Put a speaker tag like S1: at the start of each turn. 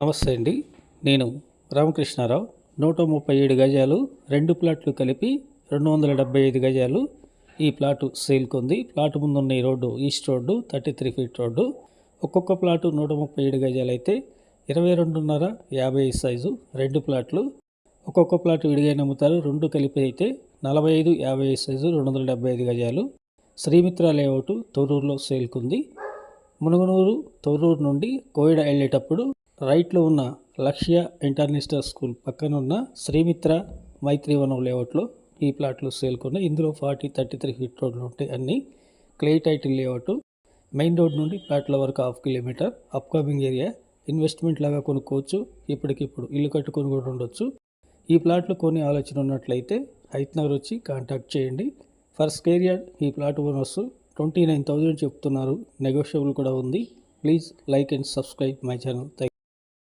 S1: నమస్తే అండి. నేను రామకృష్ణారావు. నూట ముప్పై ఏడు గజాలు రెండు ప్లాట్లు కలిపి రెండు వందల డెబ్బై ఐదు గజాలు ఈ ప్లాటు సేల్కి ఉంది ప్లాట్ ముందున్న ఈ road east road thirty three feet road. ఒక్కొక్క ప్లాటు నూట ముప్పై ఏడు గజాలు అయితే ఇరవై రెండున్నర యాభై ఐదు సైజు రెండు ప్లాట్లు. ఒక్కొక్క ప్లాట్ విడిగా నమ్ముతారు రెండు కలిపి అయితే నలభై ఐదు యాభై ఐదు సైజు రెండు వందల డెబ్బై ఐదు గజాలు. శ్రీమిత్ర లేఅవుట్ తొర్రూరులో సేల్కుంది మునుగనూరు తొర్రూరు నుండి కోయిడ వెళ్ళేటప్పుడు రైట్లో ఉన్న లక్ష్య ఇంటర్నేషనల్ స్కూల్ పక్కన ఉన్న శ్రీమిత్ర మైత్రివనం లేఅవుట్లో ఈ ప్లాట్లు సేల్కున్నాయి ఇందులో ఫార్టీ థర్టీ త్రీ ఫీట్ రోడ్లు ఉంటాయి. అన్నీ clear title layout. Main road నుండి ప్లాట్ల వరకు half kilometre. Upcoming area. Investment లాగా కొనుక్కోవచ్చు. ఇప్పటికిప్పుడు ఇల్లు కట్టుకొని కూడా ఉండొచ్చు. ఈ ప్లాట్లు కొన్ని ఆలోచన ఉన్నట్లయితే హైత్నగర్ వచ్చి కాంటాక్ట్ చేయండి. ఫర్ స్క్వేర్ యార్డ్ ఈ plot owners twenty nine thousand చెప్తున్నారు. నెగోషియబుల్ కూడా ఉంది. Please like and subscribe my channel. Thank